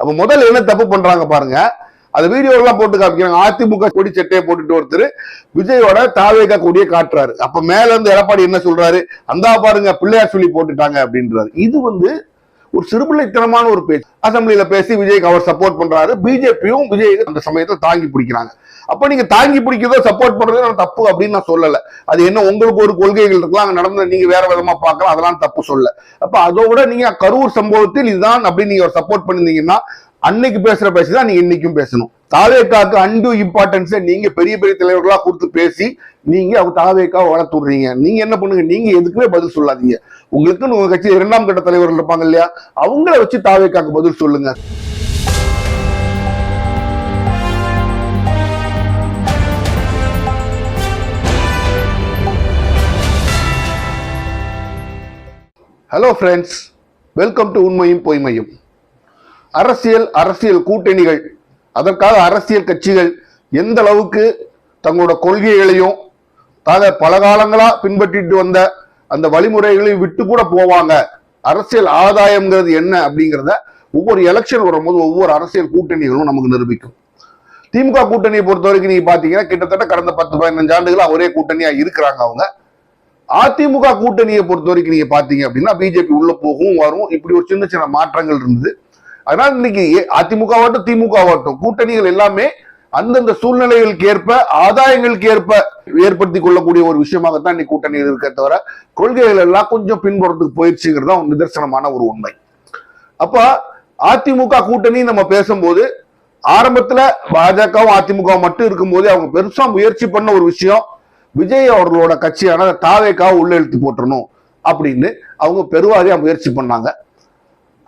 அப்ப முதல்ல என்ன தப்பு பண்றாங்க பாருங்க. அந்த வீடியோ எல்லாம் போட்டு காமிக்கிறாங்க. அதிமுக கொடி சட்டையை போட்டுட்டு ஒருத்தர் விஜயோட தாவேகா கொடியை காட்டுறாரு. அப்ப மேல இருந்து எடப்பாடி என்ன சொல்றாரு? அந்தா பாருங்க பிள்ளையார் சொல்லி போட்டுட்டாங்க அப்படின்றாரு. இது வந்து ஒரு சிறுபிள்ளைத்தனமான ஒரு பேச்சு. அசம்பிளியில பேசி விஜய்க்கு அவர் சப்போர்ட் பண்றாரு. பிஜேபியும் விஜய் அந்த சமயத்தை தாங்கி பிடிக்கிறாங்க. அப்ப நீங்க தாங்கி பிடிக்கிறதோ சப்போர்ட் பண்றதோ நான் தப்பு அப்படின்னு நான் சொல்லல. அது என்ன உங்களுக்கு ஒரு கொள்கைகள் இருக்கலாம் அங்க நடந்த நீங்க வேற விதமா பார்க்கலாம் அதெல்லாம் தப்பு சொல்ல அப்ப அதோட நீங்க கரூர் சம்பவத்தில் இதுதான் அப்படின்னு நீங்க சப்போர்ட் பண்ணிருந்தீங்கன்னா அன்னைக்கு பேசுற பேசி தான் நீங்க இன்னைக்கும் பேசணும். தாவேக்காக்கு அண்டு இம்பார்ட்டன்ஸை நீங்க பெரிய பெரிய தலைவர்களா கொடுத்து பேசி நீங்க அவங்க தாவேக்காவை வளர்த்து விடுறீங்க. நீங்க என்ன பண்ணுங்க? நீங்க எதுக்குமே பதில் சொல்லாதீங்க. உங்களுக்குன்னு உங்க கட்சி இரண்டாம் கட்ட தலைவர்கள் இருப்பாங்க இல்லையா? அவங்கள வச்சு தாவேக்காக்கு பதில் சொல்லுங்க. ஹலோ ஃப்ரெண்ட்ஸ் வெல்கம் டு உண்மையும் பொய்மையும். அரசியல் அரசியல் கூட்டணிகள் அதற்காக அரசியல் கட்சிகள் எந்த அளவுக்கு தங்களோட கொள்கைகளையும் தாக பல காலங்களாக பின்பற்றிட்டு வந்த அந்த வழிமுறைகளையும் விட்டு கூட போவாங்க. அரசியல் ஆதாயம்ங்கிறது என்ன அப்படிங்கிறத ஒவ்வொரு எலெக்ஷன் வரும்போது ஒவ்வொரு அரசியல் கூட்டணிகளும் நமக்கு நிரூபிக்கும். திமுக கூட்டணியை பொறுத்த வரைக்கும் நீங்க பாத்தீங்கன்னா கிட்டத்தட்ட கடந்த பத்து பதினஞ்சு ஆண்டுகளா ஒரே கூட்டணியா இருக்கிறாங்க அவங்க. அதிமுக கூட்டணியை பொறுத்த வரைக்கும் நீங்க பாத்தீங்க அப்படின்னா பிஜேபி உள்ள போகும் வரும். இப்படி ஒரு சின்ன சின்ன மாற்றங்கள் இருந்தது. அதனால இன்னைக்கு ஏ- அதிமுகவாகட்டும் கூட்டணிகள் எல்லாமே அந்தந்த சூழ்நிலைகளுக்கு ஏற்ப ஆதாயங்களுக்கு ஏற்ப ஏற்படுத்தி கொள்ளக்கூடிய ஒரு விஷயமாகத்தான் இன்னைக்கு கூட்டணிகள் இருக்க தவிர கொள்கைகள் எல்லாம் கொஞ்சம் பின்புறத்துக்கு போயிடுச்சுங்கிறது தான் ஒரு நிதர்சனமான ஒரு உண்மை. அப்ப அதிமுக கூட்டணி நம்ம பேசும்போது ஆரம்பத்துல பாஜகவும் அதிமுகவும் மட்டும் இருக்கும்போது அவங்க பெருசா முயற்சி பண்ண ஒரு விஷயம் விஜய் அவர்களோட கட்சியான தாவேக்காவை உள்ள இழுத்து போட்டுறணும் அப்படின்னு அவங்க பெருவாரியா முயற்சி பண்ணாங்க.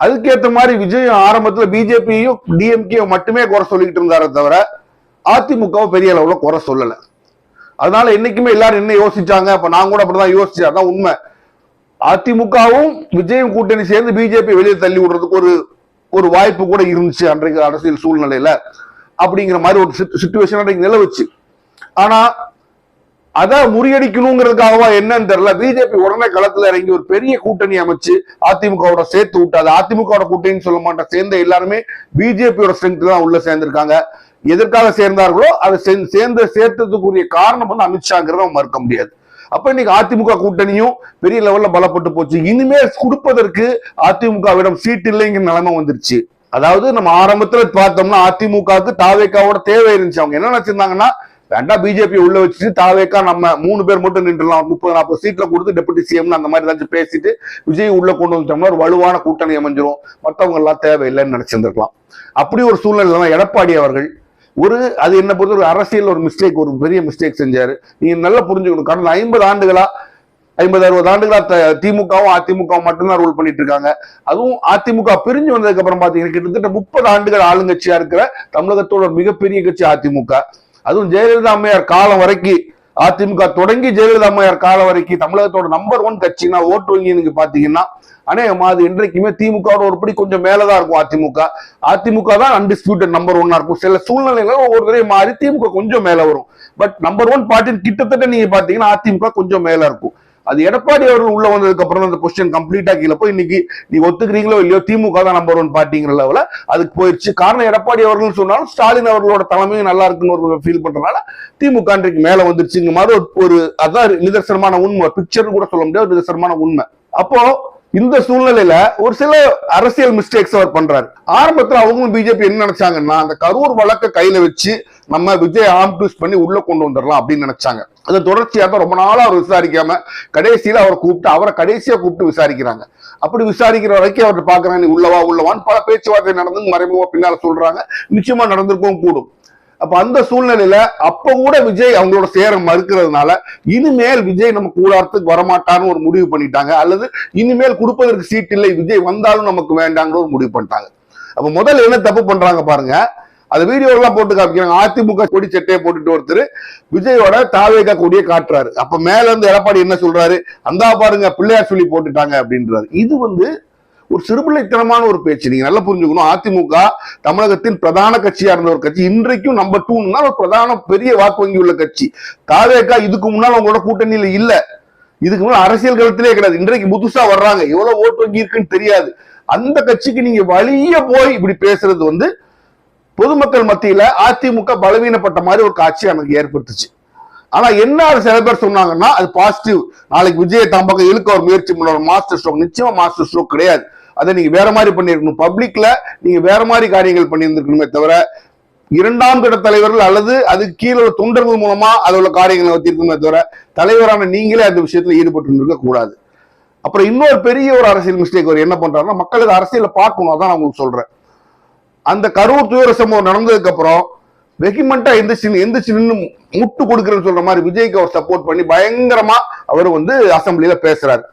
அதுக்கேற்ற மாதிரி விஜயும் ஆரம்பத்துல பிஜேபியும் டிஎம்கேயும் மட்டுமே குறை சொல்லிக்கிட்டு இருந்தாரே தவிர அதிமுகவும் பெரிய அளவுல குறை சொல்லல. அதனால என்னைக்குமே எல்லாரும் என்ன யோசிச்சாங்க? அப்ப நான் கூட அப்படிதான் யோசிச்சேன். அதான் உண்மை. அதிமுகவும் விஜயும் கூட்டணி சேர்ந்து பிஜேபி வெளியே தள்ளி விடுறதுக்கு ஒரு ஒரு வாய்ப்பு கூட இருந்துச்சு அன்றைக்கு அரசியல் சூழ்நிலையில. அப்படிங்கிற மாதிரி ஒரு சுச்சுவேஷன் அன்றைக்கு நிலவுச்சு. ஆனா அதை முறியடிக்கணுங்கிறதுக்காகவா என்னன்னு தெரியல. பிஜேபி உடனே களத்துல இறங்கி ஒரு பெரிய கூட்டணி அமைச்சு அதிமுகவோட சேர்த்து விட்டு அதிமுகவோட கூட்டணின்னு சொல்ல மாட்டேன். சேர்ந்த எல்லாருமே பிஜேபியோட ஸ்ட்ரென்த் தான் உள்ள சேர்ந்திருக்காங்க. எதற்காக சேர்ந்தார்களோ அதை சேர்ந்து சேர்ந்து சேர்த்ததுக்குரிய காரணம் வந்து அமித்ஷாங்கிறத மறுக்க முடியாது. அப்ப இன்னைக்கு அதிமுக கூட்டணியும் பெரிய லெவல்ல பலப்பட்டு போச்சு. இனிமேல் கொடுப்பதற்கு அதிமுகவிடம் சீட் இல்லைங்கிற நிலைமை வந்துருச்சு. அதாவது நம்ம ஆரம்பத்துல பார்த்தோம்னா அதிமுகவுக்கு தாவேக்காவோட தேவை இருந்துச்சு. அவங்க என்ன நினைச்சிருந்தாங்கன்னா வேண்டாம் பிஜேபி உள்ள வச்சுட்டு தாவேக்கா நம்ம மூணு பேர் மட்டும் நின்றுலாம் முப்பது நாற்பது சீட்ல கொடுத்து டெபுட்டி சிஎம் அந்த மாதிரி ஏதாச்சும் பேசிட்டு விஜய் உள்ள கொண்டு வந்துட்டோம்னா ஒரு வலுவான கூட்டணி அமைஞ்சிரும். மற்றவங்க எல்லாம் தேவையில்லைன்னு நினைச்சிருந்திருக்கலாம். அப்படி ஒரு சூழ்நிலை தான் எடப்பாடி அவர்கள் ஒரு அது என்ன பொறுத்த ஒரு அரசியல் ஒரு மிஸ்டேக் ஒரு பெரிய மிஸ்டேக் செஞ்சாரு. நீங்க நல்லா புரிஞ்சுக்கணும். கடந்த ஐம்பது ஆண்டுகளா ஐம்பது அறுபது ஆண்டுகளா திமுகவும் அதிமுகவும் மட்டும்தான் ரூல் பண்ணிட்டு இருக்காங்க. அதுவும் அதிமுக பிரிஞ்சு வந்ததுக்கு அப்புறம் பாத்தீங்கன்னா கிட்டத்தட்ட முப்பது ஆண்டுகள் ஆளுங்கட்சியா இருக்கிற தமிழகத்தோட மிகப்பெரிய கட்சி அதிமுக. அதுவும் ஜெயலலிதா அம்மையார் காலம் வரைக்கும் அதிமுக தொடங்கி ஜெயலலிதா அம்மையார் காலம் வரைக்கும் தமிழகத்தோட நம்பர் ஒன் கட்சினா ஓட்டு வங்கி நீங்க பாத்தீங்கன்னா அநேகமா அது இன்றைக்குமே திமுகவோட ஒருபடி கொஞ்சம் மேலதான் இருக்கும் அதிமுக. அதிமுக தான் அன்டிஸ்பியூட்டட் நம்பர் ஒன்னா இருக்கும். சில சூழ்நிலைகள் ஒவ்வொரு தடவை மாறி திமுக கொஞ்சம் மேல வரும். பட் நம்பர் ஒன் பார்ட்டின் கிட்டத்தட்ட நீங்க பாத்தீங்கன்னா அதிமுக கொஞ்சம் மேல இருக்கும். அது எடப்பாடி அவர்கள் உள்ள வந்ததுக்கு அப்புறம் அந்த கொஸ்டின் கம்ப்ளீட்டா கீழே போய் இன்னைக்கு நீ ஒத்துக்கிறீங்களோ இல்லையோ திமுக தான் நம்பர் ஒன் பார்ட்டிங்கிற லெவல அதுக்கு போயிடுச்சு காரணம் எடப்பாடி அவர்கள் சொன்னாலும் ஸ்டாலின் அவர்களோட தலைமையும் நல்லா இருக்குன்னு ஒரு ஃபீல் பண்றதுனால திமுக இன்றைக்கு மேல வந்துருச்சுங்க மாதிரி ஒரு- அதான் நிதர்சனமான உண்மை. பிக்சர் கூட சொல்ல முடியாது நிதர்சனமான உண்மை. அப்போ இந்த சூழ்நிலையில ஒரு சில அரசியல் மிஸ்டேக்ஸ் அவர் பண்றாரு. ஆரம்பத்துல அவங்களும் பிஜேபி என்ன நினைச்சாங்கன்னா அந்த கரூர் வழக்க கையில வச்சு நம்ம விஜய் ஆம் ட்விஸ்ட் பண்ணி உள்ள கொண்டு வந்துடலாம் அப்படின்னு நினைச்சாங்க. அது தொடர்ச்சியாக ரொம்ப நாளா அவர் விசாரிக்காம கடைசியில அவரை கூப்பிட்டு அவரை கடைசியா கூப்பிட்டு விசாரிக்கிறாங்க. அப்படி விசாரிக்கிற வரைக்கும் அவர் பாக்குறாங்க நீ உள்ளவா உள்ளவான்னு பல பேச்சுவார்த்தை நடந்து மறைமுகமா பின்னால சொல்றாங்க. நிச்சயமா நடந்திருக்கவும் கூடும். அப்ப அந்த சூழ்நிலையில அப்ப கூட விஜய் அவங்களோட சேர மறுக்கிறதுனால இனிமேல் விஜய் நம்ம கூடாரத்துக்கு வரமாட்டான்னு ஒரு முடிவு பண்ணிட்டாங்க. அல்லது இனிமேல் கொடுப்பதற்கு சீட் இல்லை விஜய் வந்தாலும் நமக்கு வேண்டாங்கிற ஒரு முடிவு பண்ணிட்டாங்க. அப்ப முதல்ல என்ன தப்பு பண்றாங்க பாருங்க. அந்த வீடியோ எல்லாம் போட்டு காமிக்கிறாங்க. அதிமுக கொடி சட்டையை போட்டுட்டு ஒருத்தர் விஜயோட தாவேகா கொடியை காட்டுறாரு. அப்ப மேல இருந்து எடப்பாடி என்ன சொல்றாரு? அந்தா பாருங்க பிள்ளையார் சொல்லி போட்டுட்டாங்க அப்படின்றாரு. இது வந்து ஒரு சிறுபிள்ளைத்தனமான ஒரு பேச்சு. நீங்க நல்லா புரிஞ்சுக்கணும். அதிமுக தமிழகத்தின் பிரதான கட்சியா இருந்த ஒரு கட்சி. இன்றைக்கும் நம்பர் டூன்னா ஒரு பிரதான பெரிய வாக்கு வங்கி உள்ள கட்சி. தாவேக்கா இதுக்கு முன்னால் உங்களோட கூட்டணியில இல்ல. இதுக்கு முன்னாடி அரசியல் களத்திலே கிடையாது. இன்றைக்கு புதுசா வர்றாங்க. எவ்வளவு ஓட்டு வங்கி இருக்குன்னு தெரியாது. அந்த கட்சிக்கு நீங்க வழிய போய் இப்படி பேசுறது வந்து பொதுமக்கள் மத்தியில அதிமுக பலவீனப்பட்ட மாதிரி ஒரு காட்சி எனக்கு ஏற்படுத்துச்சு. ஆனா என்ன அது சில பேர் சொன்னாங்கன்னா அது பாசிட்டிவ் நாளைக்கு விஜய் தாம்பக்கம் இழுக்க ஒரு முயற்சி பண்ண ஒரு மாஸ்டர் ஸ்ட்ரோக். நிச்சயமா மாஸ்டர் ஸ்ட்ரோக் கிடையாது. அதை நீங்க வேற மாதிரி பண்ணிருக்கணும் பப்ளிக்ல நீங்க வேற மாதிரி காரியங்கள் பண்ணியிருந்திருக்கணுமே தவிர இரண்டாம் கட்ட தலைவர்கள் அல்லது அதுக்கு கீழே உள்ள தொண்டர்கள் மூலமா அதில் உள்ள காரியங்களை வச்சிருக்கணுமே தவிர தலைவரான நீங்களே அந்த விஷயத்துல ஈடுபட்டு இருக்க கூடாது. அப்புறம் இன்னொரு பெரிய ஒரு அரசியல் மிஸ்டேக் அவர் என்ன பண்றாருன்னா மக்களுக்கு அரசியல பார்க்கணும். அதான் நான் உங்களுக்கு சொல்றேன். அந்த கரூர் துயர சம்பவம் நடந்ததுக்கு அப்புறம் வெகிமெண்டா எந்திரிச்சு எந்திரிச்சு நின்று முட்டு கொடுக்குறேன்னு சொல்ற மாதிரி விஜய்க்கு அவர் சப்போர்ட் பண்ணி பயங்கரமா அவர் வந்து அசம்பிளியில பேசுறாரு.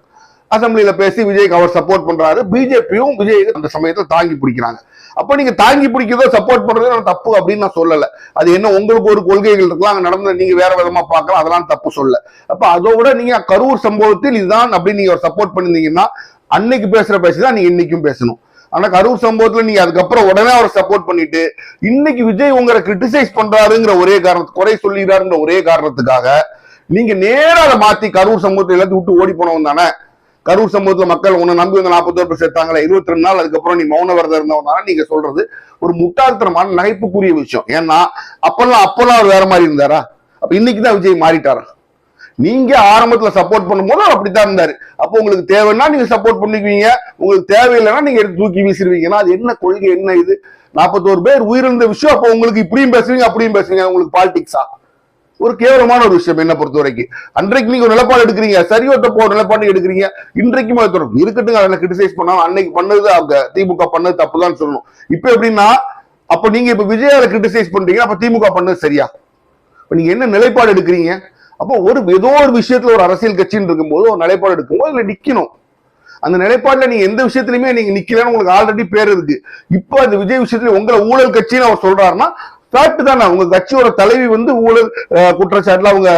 அசம்பிளியில பேசி விஜய்க்கு அவர் சப்போர்ட் பண்றாரு. பிஜேபியும் விஜய் அந்த சமயத்தில் தாங்கி பிடிக்கிறாங்க. அப்ப நீங்க தாங்கி பிடிக்கிறதோ சப்போர்ட் பண்றதோ நான் தப்பு அப்படின்னு நான் சொல்லல. அது என்ன உங்களுக்கு ஒரு கொள்கைகள் இருக்கலாம் அங்க நடந்த நீங்க வேற விதமா பார்க்கலாம் அதெல்லாம் தப்பு சொல்ல அப்ப அதோட நீங்க கரூர் சம்பவத்தில் இதுதான் அப்படின்னு நீங்க சப்போர்ட் பண்ணிருந்தீங்கன்னா அன்னைக்கு பேசுற பேசிதான் நீங்க இன்னைக்கும் பேசணும். ஆனா கரூர் சம்பவத்துல நீங்க அதுக்கப்புறம் உடனே அவரை சப்போர்ட் பண்ணிட்டு இன்னைக்கு விஜய் உங்களை கிரிட்டிசைஸ் பண்றாருங்கிற ஒரே காரணத்து குறை சொல்லிடுறாருங்கிற ஒரே காரணத்துக்காக நீங்க நேரம் அதை மாத்தி கரூர் சம்பவத்தை எல்லாத்தையும் விட்டு ஓடி போனவன் தானே? கரூர் சம்பவத்துல மக்கள் உன்னை நம்பி வந்து நாற்பத்தோரு பேர் சேர்த்தாங்களே இருபத்தி ரெண்டு நாள் அதுக்கப்புறம் நீ மௌன விரதம் இருந்தவனால நீங்க சொல்றது ஒரு முட்டாள்தனமான நகைப்புக்குரிய விஷயம். ஏன்னா அப்பெல்லாம் அப்பெல்லாம் அவர் வேற மாதிரி இருந்தாரா? அப்ப இன்னைக்குதான் விஜய் மாறிட்டாரா? நீங்க ஆரம்பத்துல சப்போர்ட் பண்ணும்போது அவர் அப்படித்தான் இருந்தாரு. அப்போ உங்களுக்கு தேவைன்னா நீங்க சப்போர்ட் பண்ணிக்குவீங்க. உங்களுக்கு தேவையில்லைன்னா நீங்க எடுத்து தூக்கி வீசிடுவீங்கன்னா அது என்ன கொள்கை என்ன இது? நாற்பத்தோரு பேர் உயிரிழந்த விஷயம் அப்போ உங்களுக்கு இப்படியும் பேசுவீங்க அப்படியும் பேசுவீங்க. உங்களுக்கு பாலிடிக்ஸா ஒரு கேவலமான ஒரு விஷயம் என்ன பொறுத்த வரைக்கும் அன்றைக்கு நீங்க ஒரு நிலப்பாடு எடுக்கிறீங்க சரியோ தப்போ ஒரு நிலப்பாடு எடுக்கிறீங்க இன்றைக்கும் அது தொடரும் இருக்கட்டும் அதில் கிரிட்டிசைஸ் பண்ணாலும் அன்னைக்கு பண்ணது அவங்க திமுக பண்ணது தப்பு தான் சொல்லணும். இப்ப எப்படின்னா அப்ப நீங்க இப்ப விஜயால கிரிட்டிசைஸ் பண்றீங்க அப்ப திமுக பண்ணது சரியா? இப்ப நீங்க என்ன நிலைப்பாடு எடுக்கிறீங்க? அப்போ ஒரு ஏதோ ஒரு விஷயத்துல ஒரு அரசியல் கட்சின்னு இருக்கும்போது ஒரு நிலைப்பாடு எடுக்கும்போது அதுல நிக்கணும். அந்த நிலைப்பாடுல நீங்க எந்த விஷயத்திலுமே நீங்க நிக்கலன்னு உங்களுக்கு ஆல்ரெடி பேர் இருக்கு. இப்போ அந்த விஜய் விஷயத்துல உங்களை ஊழல் கட்சின்னு அவர் சொல்றாருன்னா ஃபேக்ட் தானே? உங்க கட்சியோட தலைவி வந்து ஊழல் குற்றச்சாட்டுல அவங்க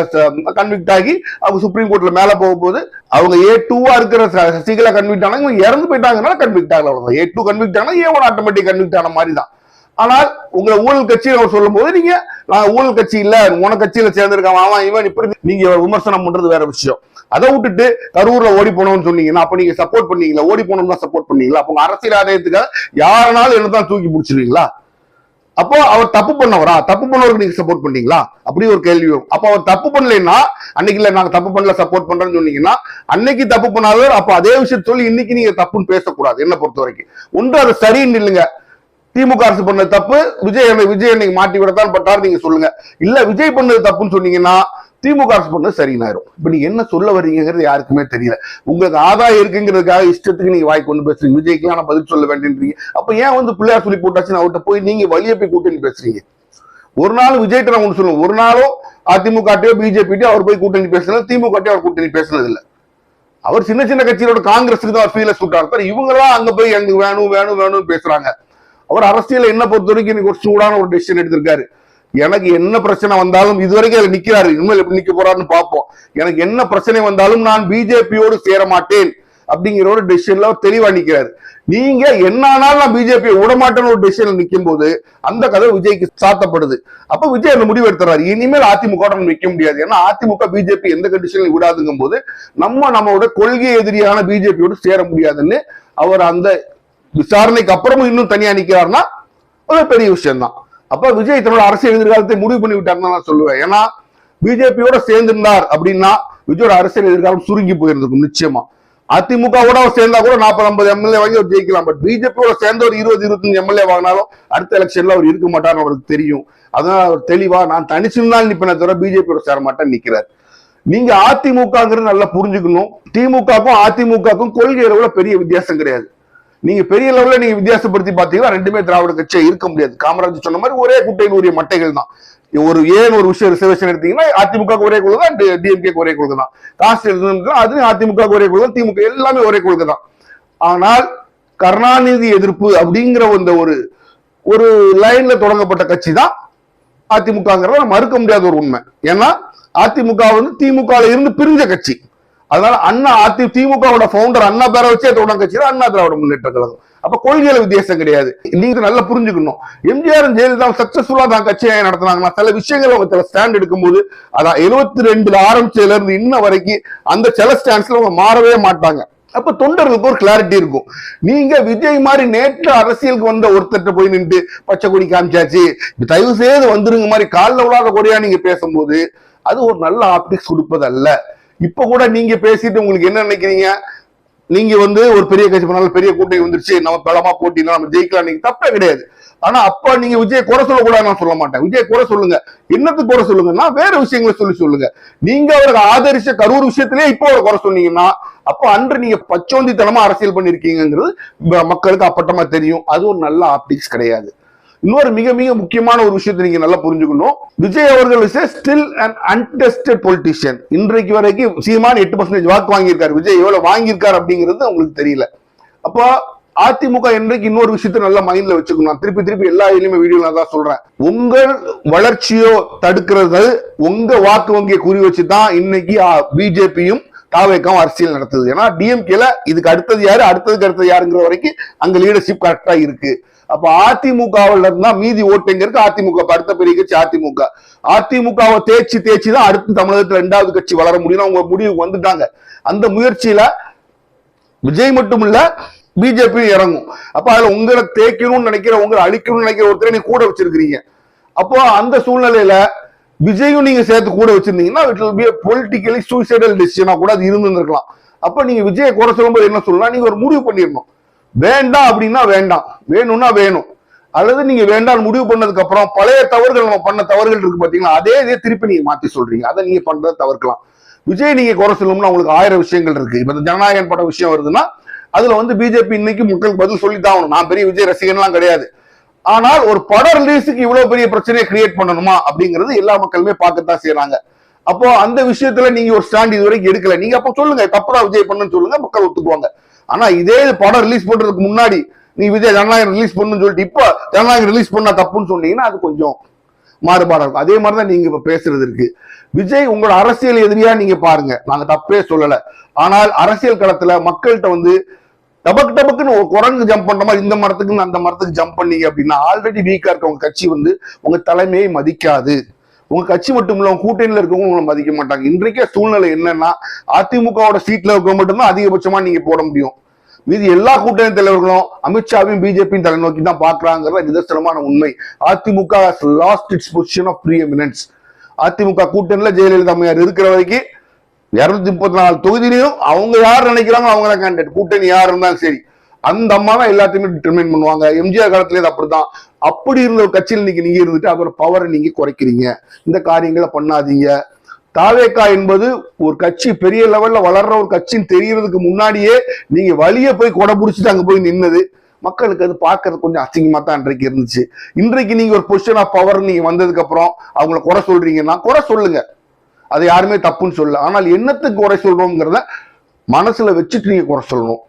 கன்விக்ட் ஆகி அவங்க சுப்ரீம் கோர்ட்ல மேல போகும்போது அவங்க ஏ டூவா இருக்கிற சசிகலா கன்விக்ட் ஆனாங்க இவங்க இறந்து போயிட்டாங்கனால கன்விக்ட் ஆகல அவ்வளவு ஏ டூ கன்விக்ட் ஆனா ஏ ஒன் ஆட்டோமேட்டிக் கன்விக்ட் ஆன மாதிரி தான் ஆனால் உங்களை ஊழல் கட்சியில் அவர் சொல்லும் போது நீங்க நான் ஊழல் கட்சி இல்ல உன கட்சியில சேர்ந்திருக்கான் அவன் இவன் இப்படி நீங்க விமர்சனம் பண்றது வேற விஷயம். அதை விட்டுட்டு கரூர்ல ஓடி போனோம்னு சொன்னீங்கன்னா அப்ப நீங்க சப்போர்ட் பண்ணீங்களா? ஓடி போனோம்னா சப்போர்ட் பண்ணீங்களா? அப்ப உங்க அரசியல் ஆதாயத்துக்காக யாருனாலும் என்னதான் தூக்கி பிடிச்சிருவீங்களா? அப்போ அவர் தப்பு பண்ணவரா? தப்பு பண்ணவருக்கு நீங்க சப்போர்ட் பண்ணீங்களா அப்படி ஒரு கேள்வி வரும். அப்போ அவர் தப்பு பண்ணலைன்னா அன்னைக்கு இல்ல நாங்க தப்பு பண்ணல சப்போர்ட் பண்றோம்னு சொன்னீங்கன்னா அன்னைக்கு தப்பு பண்ணாதவர் அப்ப அதே விஷயத்த சொல்லி இன்னைக்கு நீங்க தப்புன்னு பேசக்கூடாது என்ன பொறுத்த வரைக்கும் ஒன்று அது சரின்னு இல்லைங்க. திமுக அரசு பண்ண தப்பு. விஜய் விஜய் இன்னைக்கு மாட்டி விடத்தான் பட்டார் நீங்க சொல்லுங்க. இல்ல விஜய் பண்ணது தப்புன்னு சொன்னீங்கன்னா திமுக அரசு பண்ண சரினாயிரும் இப்ப நீங்க என்ன சொல்ல வர்றீங்கிறது யாருக்குமே தெரியல. உங்களுக்கு ஆதாயம் இருக்குங்கிறதுக்காக இஷ்டத்துக்கு நீங்க வாய் கொண்டு பேசுறீங்க. விஜய்க்கு நான் பதில் சொல்ல வேண்டியன்றீங்க அப்ப ஏன் வந்து பிள்ளையார் சொல்லி போட்டாச்சுன்னு அவர்கிட்ட போய் நீங்க வழிய போய் கூட்டணி பேசுறீங்க? ஒரு நாள் விஜய்கிட்ட நான் ஒன்று சொல்லுவோம் ஒரு நாளும் அதிமுகட்டையோ பிஜேபிட்டையோ அவர் போய் கூட்டணி பேசுனது திமுக அவர் கூட்டணி பேசுனது இல்ல அவர் சின்ன சின்ன கட்சியோட காங்கிரஸுக்கு தான் அவர் ஃபீலஸ் விட்டார் இவங்கெல்லாம் அங்க போய் எங்களுக்கு வேணும் வேணும் வேணும்னு பேசுறாங்க. அவர் அரசியல் என்ன பொறுத்த வரைக்கும் இன்னைக்கு ஒரு சூடான ஒரு டெசிஷன் எடுத்திருக்காரு. எனக்கு என்ன பிரச்சனை வந்தாலும் இதுவரைக்கும் அதில் நிக்கிறாரு. இனிமேல் எப்படி நிக்க போறாருன்னு பார்ப்போம். எனக்கு என்ன பிரச்சனை வந்தாலும் நான் பிஜேபியோடு சேர மாட்டேன் அப்படிங்கிற ஒரு டெசிஷன்ல அவர் தெளிவா நிக்கிறாரு. நீங்க என்ன ஆனாலும் நான் பிஜேபியை விட மாட்டேன்னு ஒரு டெசிஷன்ல நிக்கும் போது அந்த கதை விஜய்க்கு சாத்தப்படுது. அப்ப விஜய் அந்த முடிவு எடுத்துறாரு. இனிமேல் அதிமுக நம்ம நிற்க முடியாது. ஏன்னா அதிமுக பிஜேபி எந்த கண்டிஷன்ல விடாதுங்கும் போது நம்ம நம்மளோட கொள்கை எதிரியான பிஜேபியோடு சேர முடியாதுன்னு அவர் அந்த விசாரணைக்கு அப்புறமும் இன்னும் தனியா நிக்கிறாருன்னா ஒரு பெரிய விஷயம் தான் அப்ப விஜய் தன்னோட அரசியல் எதிர்காலத்தை முடிவு பண்ணி விட்டாருன்னு நான் சொல்லுவேன். ஏன்னா பிஜேபியோட சேர்ந்திருந்தார் அப்படின்னா விஜயோட அரசியல் எதிர்காலம் சுருங்கி போயிருந்திருக்கும் நிச்சயமா. அதிமுகவோட அவர் சேர்ந்தா கூட நாற்பது ஐம்பது எம்எல்ஏ வாங்கி அவர் ஜெயிக்கலாம். பட் பிஜேபியோட சேர்ந்த ஒரு இருபது இருபத்தஞ்சு எம்எல்ஏ வாங்கினாலும் அடுத்த எலெக்ஷன்ல அவர் இருக்க மாட்டார்னு அவருக்கு தெரியும். அதனால அவர் தெளிவா நான் தனிச்சிருந்தாலும் நிப்பேனே தவிர பிஜேபியோட சேர மாட்டேன் நிக்கிறார். நீங்க அதிமுகங்கிறது நல்லா புரிஞ்சுக்கணும். திமுகக்கும் அதிமுகக்கும் கொள்கை அளவுல பெரிய வித்தியாசம் கிடையாது. நீங்க பெரிய லெவல்ல நீங்க வித்தியாசப்படுத்தி பாத்தீங்கன்னா ரெண்டுமே திராவிட கட்சியா இருக்க முடியாது. காமராஜர் சொன்ன மாதிரி ஒரே குட்டை உரிய மட்டைகள் தான். ஒரு ஏன் ஒரு விஷயம் ரிசர்வேஷன் எடுத்தீங்கன்னா அதிமுக ஒரே கொள்கை தான் டிஎம்கே ஒரே கொள்கை தான் காசு எழுதுனா அதுவும் அதிமுக ஒரே கொள்கை தான் திமுக எல்லாமே ஒரே கொள்கை தான் ஆனால் கருணாநிதி எதிர்ப்பு அப்படிங்கிற அந்த ஒரு ஒரு லைன்ல தொடங்கப்பட்ட கட்சி தான் அதிமுகங்கிறத மறுக்க முடியாத ஒரு உண்மை. ஏன்னா அதிமுக வந்து திமுக இருந்து பிரிஞ்ச கட்சி. அதனால அண்ணா அதி திமுகவோட ஃபவுண்டர் அண்ணா பேரை வச்சே தொடங்க கட்சி அண்ணா திராவிட முன்னேற்ற கழகம். அப்ப கொள்கையில வித்தியாசம் கிடையாது. நீங்க நல்லா புரிஞ்சுக்கணும். எம்ஜிஆர் ஜெயலலிதா சக்சஸ்ஃபுல்லா தான் கட்சியை நடத்தினாங்கன்னா சில விஷயங்கள் அவங்க சில ஸ்டாண்ட் எடுக்கும்போது அதான் எழுபத்தி ரெண்டுல ஆரம்பிச்சதுல இருந்து இன்ன வரைக்கும் அந்த சில ஸ்டாண்ட்ஸ்ல அவங்க மாறவே மாட்டாங்க. அப்ப தொண்டர்களுக்கு ஒரு கிளாரிட்டி இருக்கும். நீங்க விஜய் மாதிரி நேற்று அரசியலுக்கு வந்த ஒருத்தர்ட்ட போய் நின்று பச்சை கொடி காமிச்சாச்சு. தயவு செய்து வந்துருங்க மாதிரி காலில் விழாத கொடியா நீங்க பேசும்போது அது ஒரு நல்ல ஆப்டிக்ஸ் கொடுப்பது அல்ல இப்ப கூட நீங்க பேசிட்டு உங்களுக்கு என்ன நினைக்கிறீங்க? நீங்க வந்து ஒரு பெரிய கட்சி பண்ணாலும் பெரிய கூட்டணி வந்துருச்சு நம்ம பலமா போட்டினா நம்ம ஜெயிக்கலாம் நீங்க தப்பே கிடையாது. ஆனா அப்ப நீங்க விஜய் குறை சொல்லக்கூடாது நான் சொல்ல மாட்டேன். விஜய் குறை சொல்லுங்க. என்னத்துக்கு குறை சொல்லுங்கன்னா வேற விஷயங்களை சொல்லி சொல்லுங்க. நீங்க அவருக்கு ஆதரிச்ச கரூர் விஷயத்திலே இப்போ அவரை குறை சொன்னீங்கன்னா அப்ப அன்று நீங்க பச்சோந்தித்தனமா அரசியல் பண்ணிருக்கீங்கிறது மக்களுக்கு அப்பட்டமா தெரியும். அது ஒரு நல்ல ஆப்டிக்ஸ் கிடையாது. இன்னொரு மிக மிக முக்கியமான ஒரு விஷயத்தை நீங்க நல்லா புரிஞ்சுக்கணும். விஜய் அவர்கள் is still an uncontested politician இன்றைக்கு வரைக்கும் சீமான் எட்டு பர்சன்டேஜ் வாக்கு வாங்கியிருக்காரு. விஜய் எவ்வளவு வாங்கியிருக்காரு அப்படிங்கிறது உங்களுக்கு தெரியல. அப்போ அதிமுக இன்றைக்கு இன்னொரு விஷயத்தை நல்லா மைண்ட்ல வச்சுக்கணும். திருப்பி திருப்பி எல்லா இதுலயுமே வீடியோல தான் சொல்றேன். உங்கள் வளர்ச்சியோ தடுக்கிறது உங்க வாக்கு வங்கியை குறி வச்சு தான் இன்னைக்கு பிஜேபியும் தாவேக்காவும் அரசியல் நடத்துது. ஏன்னா டிஎம்கேல இதுக்கு அடுத்தது யாரு? அடுத்ததுக்கு அடுத்தது யாருங்கிற வரைக்கும் அங்க லீடர்ஷிப் கரெக்டா இருக்கு. அப்ப அதிமுகவில் இருந்தா மீதி ஓட்டு எங்க இருக்கு? அதிமுக. அடுத்த பெரிய கட்சி அதிமுக. அதிமுகவை தேய்ச்சி தேய்ச்சி தான் அடுத்து தமிழகத்துல ரெண்டாவது கட்சி வளர முடியும் அவங்க முடிவுக்கு வந்துட்டாங்க. அந்த முயற்சியில விஜய் மட்டும் இல்ல பிஜேபி இறங்கும். அப்ப அதுல உங்களை தேய்க்கணும்னு நினைக்கிற உங்களை அழிக்கணும்னு நினைக்கிற ஒருத்தரை நீ கூட வச்சிருக்கிறீங்க. அப்போ அந்த சூழ்நிலையில விஜயும் நீங்க சேர்த்து கூட வச்சிருந்தீங்கன்னா it will be politically suicidal டெசிஷனா கூட அது இருந்திருக்கலாம் அப்ப நீங்க விஜயை குறை சொல்லும்போது என்ன சொல்லலாம்? நீங்க ஒரு முடிவு பண்ணிடணும். வேண்டாம் அப்படின்னா வேண்டாம் வேணும்னா வேணும். அல்லது நீங்க வேண்டாம் முடிவு பண்ணதுக்கு அப்புறம் பழைய தவறுகள் நம்ம பண்ண தவறுகள் இருக்கு பாத்தீங்களா? அதே இதே திருப்பி நீங்க மாத்தி சொல்றீங்க. அதை நீங்க பண்றதை தவிர்க்கலாம். விஜய் நீங்க குறை சொல்லணும்னா உங்களுக்கு ஆயிரம் விஷயங்கள் இருக்கு. இப்ப இந்த ஜனநாயகன் பட விஷயம் வருதுன்னா அதுல வந்து பிஜேபி இன்னைக்கு மக்களுக்கு பதில் சொல்லித்தான் ஆகணும். நான் பெரிய விஜய் ரசிகன்லாம் கிடையாது. ஆனால் ஒரு பட ரிலீஸுக்கு இவ்வளவு பெரிய பிரச்சனையை கிரியேட் பண்ணணுமா அப்படிங்கிறது எல்லா மக்களுமே பார்க்கத்தான் செய்யறாங்க அப்போ அந்த விஷயத்துல நீங்க ஒரு ஸ்டாண்ட் இது வரைக்கும் எடுக்கல. நீங்க அப்ப சொல்லுங்க தப்புதான் விஜய் பண்ணுன்னு சொல்லுங்க மக்கள் ஒத்துக்குவாங்க. ஆனா இதே படம் ரிலீஸ் பண்றதுக்கு முன்னாடி நீ விஜய் ஜனநாயகம் ரிலீஸ் பண்ணுன்னு சொல்லிட்டு இப்ப ஜனநாயகம் ரிலீஸ் பண்ணா தப்புன்னு சொன்னீங்கன்னா அது கொஞ்சம் மாறுபாடா இருக்கும். அதே மாதிரிதான் நீங்க இப்ப பேசுறது இருக்கு. விஜய் உங்களோட அரசியல் எதிரியா நீங்க பாருங்க. நாங்க தப்பே சொல்லல. ஆனால் அரசியல் களத்துல மக்கள்கிட்ட வந்து டபக் டபக்குன்னு ஒரு குரங்கு ஜம்ப் பண்ற மாதிரி இந்த மரத்துக்கு அந்த மரத்துக்கு ஜம்ப் பண்ணீங்க அப்படின்னா ஆல்ரெடி வீக்கா இருக்க உங்க கட்சி வந்து உங்க தலைமையை மதிக்காது. உங்க கட்சி மட்டும் இல்ல உங்க கூட்டணியில இருக்கவங்க உங்களை மதிக்க மாட்டாங்க. இன்றைக்கே சூழ்நிலை என்னன்னா அதிமுகவோட சீட்ல இருக்க மட்டும்தான் அதிகபட்சமா நீங்க போட முடியும். மீதி எல்லா கூட்டணி தலைவர்களும் அமித்ஷாவையும் பிஜேபியும் தலைநோக்கி தான் பாக்குறாங்கிறத நிதர்சனமான உண்மை. AIADMK lost its position of preeminence AIADMK கூட்டணியில ஜெயலலிதா அம்மையார் இருக்கிற வரைக்கும் இருநூத்தி முப்பத்தி நாலு தொகுதியிலையும் அவங்க யார் நினைக்கிறாங்க அவங்க தான் கேண்டிடேட் கூட்டணி யார் இருந்தாலும் சரி. அந்த அம்மா தான் எல்லாத்தையுமே டிட்டர்மைன் பண்ணுவாங்க. எம்ஜிஆர் காலத்துல அப்படிதான் அப்படி இருந்த ஒரு கட்சியில் இன்னைக்கு நீங்க இருந்துட்டு அப்புறம் பவரை நீங்க குறைக்கிறீங்க. இந்த காரியங்களை பண்ணாதீங்க. தாவேக்கா என்பது ஒரு கட்சி பெரிய லெவல்ல வளர்ற ஒரு கட்சின்னு தெரியறதுக்கு முன்னாடியே நீங்க வழிய போய் கொடை பிடிச்சிட்டு அங்க போய் நின்னது. மக்களுக்கு அது பார்க்கறது கொஞ்சம் அசிங்கமா தான் இன்றைக்கு இருந்துச்சு. இன்றைக்கு நீங்க ஒரு பொசிஷன் ஆஃப் பவர் நீங்க வந்ததுக்கு அப்புறம் அவங்கள குறை சொல்றீங்கன்னா குறை சொல்லுங்க. அது யாருமே தப்புன்னு சொல்லல. ஆனால் என்னத்துக்கு குறை சொல்றோங்கிறத மனசுல வச்சுட்டு நீங்க குறை சொல்லணும்.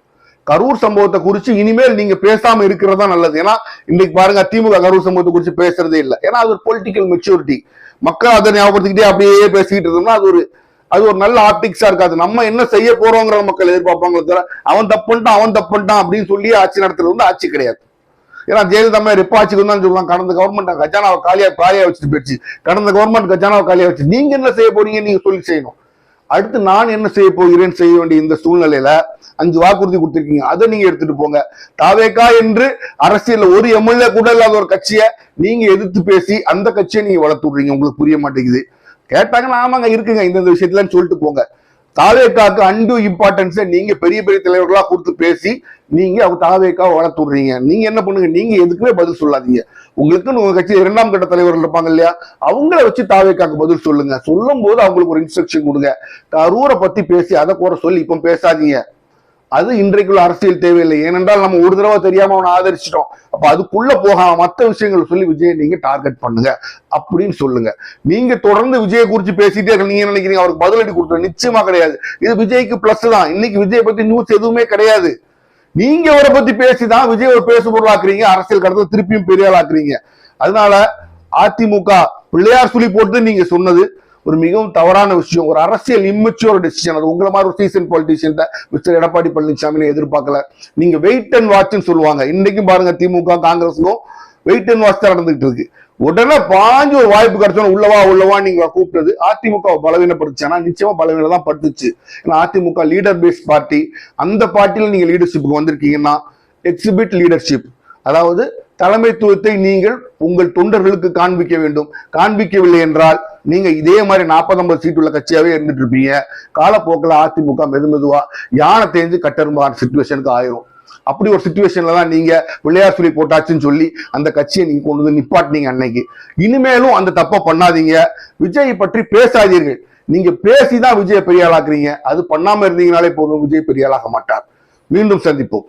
கரூர் சம்பவத்தை குறித்து இனிமேல் நீங்க பேசாம இருக்கிறதா நல்லது. ஏன்னா இன்னைக்கு பாருங்க திமுக கரூர் சம்பவத்தை குறித்து பேசுறதே இல்லை. ஏன்னா அது ஒரு பொலிட்டிக்கல் மெச்சூரிட்டி மக்கள் அதை ஞாபகப்படுத்திக்கிட்டே அப்படியே பேசிக்கிட்டு இருந்தோம்னா அது ஒரு அது ஒரு நல்ல ஆப்டிக்ஸா இருக்காது. நம்ம என்ன செய்ய போறோங்கிற மக்கள் எதிர்பார்ப்பாங்களே தவிர அவன் தப்பு பண்ணிட்டான் அவன் தப்பு பண்ணிட்டான் அப்படின்னு சொல்லி ஆட்சி நடத்துறது வந்து ஆட்சி கிடையாது. ஏன்னா ஜெயலலிதா அம்மையார் எப்ப ஆட்சிக்கு வந்தாலும் சொல்லலாம் கடந்த கவர்மெண்ட் கஜானாவை காலியா காலியா வச்சுட்டு போயிடுச்சு. கடந்த கவர்மெண்ட் கஜானாவை காலியா வச்சு. நீங்க என்ன செய்ய போறீங்க நீங்க சொல்லி செய்யணும். அடுத்து நான் என்ன செய்ய போகிறேன்? செய்ய வேண்டிய இந்த சூழ்நிலையில அஞ்சு வாக்குறுதி கொடுத்திருக்கீங்க. அதை நீங்க எடுத்துட்டு போங்க. தாவேக்கா என்று அரசியல் ஒரு எம்எல்ஏ கூட இல்லாத ஒரு கட்சியை நீங்க எதிர்த்து பேசி அந்த கட்சியை நீங்க வளர்த்து விடுறீங்க. உங்களுக்கு புரிய மாட்டேங்குது. கேட்டாங்கன்னா ஆமாங்க இருக்குங்க. இந்த விஷயத்துலன்னு சொல்லிட்டு போங்க. தாவேக்காக்கு அண்டு இம்பார்ட்டன்ஸை நீங்க பெரிய பெரிய தலைவர்களா கொடுத்து பேசி நீங்க அவங்க தாவேக்காவை வளர்த்து விடுறீங்க. நீங்க என்ன பண்ணுங்க? நீங்க எதுக்குமே பதில் சொல்லாதீங்க. உங்களுக்குன்னு உங்க கட்சி இரண்டாம் கட்ட தலைவர்கள் இருப்பாங்க இல்லையா? அவங்கள வச்சு தாவேக்காக்கு பதில் சொல்லுங்க. சொல்லும் போது அவங்களுக்கு ஒரு இன்ஸ்ட்ரக்ஷன் கொடுங்க. கரூரை பத்தி பேசி அதை கூட சொல்லி இப்போ பேசாதீங்க. அது இன்றைக்குள்ள அரசியல் தேவையில்லை. ஏனென்றால் நம்ம ஒரு தடவை தெரியாம அவனை ஆதரிச்சிட்டோம். அப்ப அதுக்குள்ள போகாம மற்ற விஷயங்கள் சொல்லி விஜய் நீங்க டார்கெட் பண்ணுங்க அப்படின்னு சொல்லுங்க. நீங்க தொடர்ந்து விஜயை குறிச்சு பேசிட்டே இருக்க நீங்க நினைக்கிறீங்க? அவருக்கு பதிலடி கொடுத்துரு நிச்சயமா கிடையாது. இது விஜய்க்கு பிளஸ் தான். இன்னைக்கு விஜய் பத்தி நியூஸ் எதுவுமே கிடையாது. நீங்க அவரை பத்தி பேசிதான் விஜய் ஒரு பேசு பொருளாக்குறீங்க. அரசியல் கடத்த திருப்பியும் பெரிய ஆளாக்குறீங்க அதனால அதிமுக பிள்ளையார் சொல்லி போட்டு நீங்க சொன்னது. ஒரு மிகவும் தவறான விஷயம். ஒரு அரசியல் இம்மெச்சூர் டெசிஷன் அது உங்களை மாதிரி ஒரு season politician mister Edappadi Palaniswami எதிர்பார்க்கல. நீங்க வெயிட் அண்ட் வாட்ச்னு சொல்லுவாங்க. இன்னைக்கும் பாருங்க திமுக காங்கிரஸுக்கும் வெயிட் அண்ட் வாட்ச் தான் நடந்துகிட்டு இருக்கு. உடனே பாஞ்சு ஒரு வாய்ப்பு கிடைச்சோம் உள்ளவா உள்ளவா நீங்க கூப்பிட்டது. அதிமுக பலவீனப்படுத்துச்சுன்னா நிச்சயமா பலவீனம் தான் பட்டுச்சு. ஏன்னா அதிமுக லீடர் பேஸ்ட் பார்ட்டி அந்த பார்ட்டியில் நீங்க லீடர்ஷிப்புக்கு வந்திருக்கீங்கன்னா எக்ஸிபிட் லீடர்ஷிப் அதாவது தலைமைத்துவத்தை நீங்கள் உங்கள் தொண்டர்களுக்கு காண்பிக்க வேண்டும். காண்பிக்கவில்லை என்றால் நீங்க இதே மாதிரி நாற்பது ஐம்பது சீட் உள்ள கட்சியாவே இருந்துட்டு இருப்பீங்க. காலப்போக்கில் அதிமுக மெது மெதுவா யானை தேஞ்சு கட்டரும்பான சுச்சுவேஷனுக்கு ஆயிரும். அப்படி ஒரு சுச்சுவேஷன்ல தான் நீங்க விளையாட்டு சொல்லி போட்டாச்சுன்னு சொல்லி அந்த கட்சியை நீங்க கொண்டு வந்து நிப்பாட்டினீங்க அன்னைக்கு. இனிமேலும் அந்த தப்பை பண்ணாதீங்க. விஜய் பற்றி பேசாதீர்கள். நீங்க பேசிதான் விஜய் பெரியாளாக்குறீங்க அது பண்ணாம இருந்தீங்கனாலே போதும் விஜய் பெரியாளாக மாட்டார். மீண்டும் சந்திப்போம்.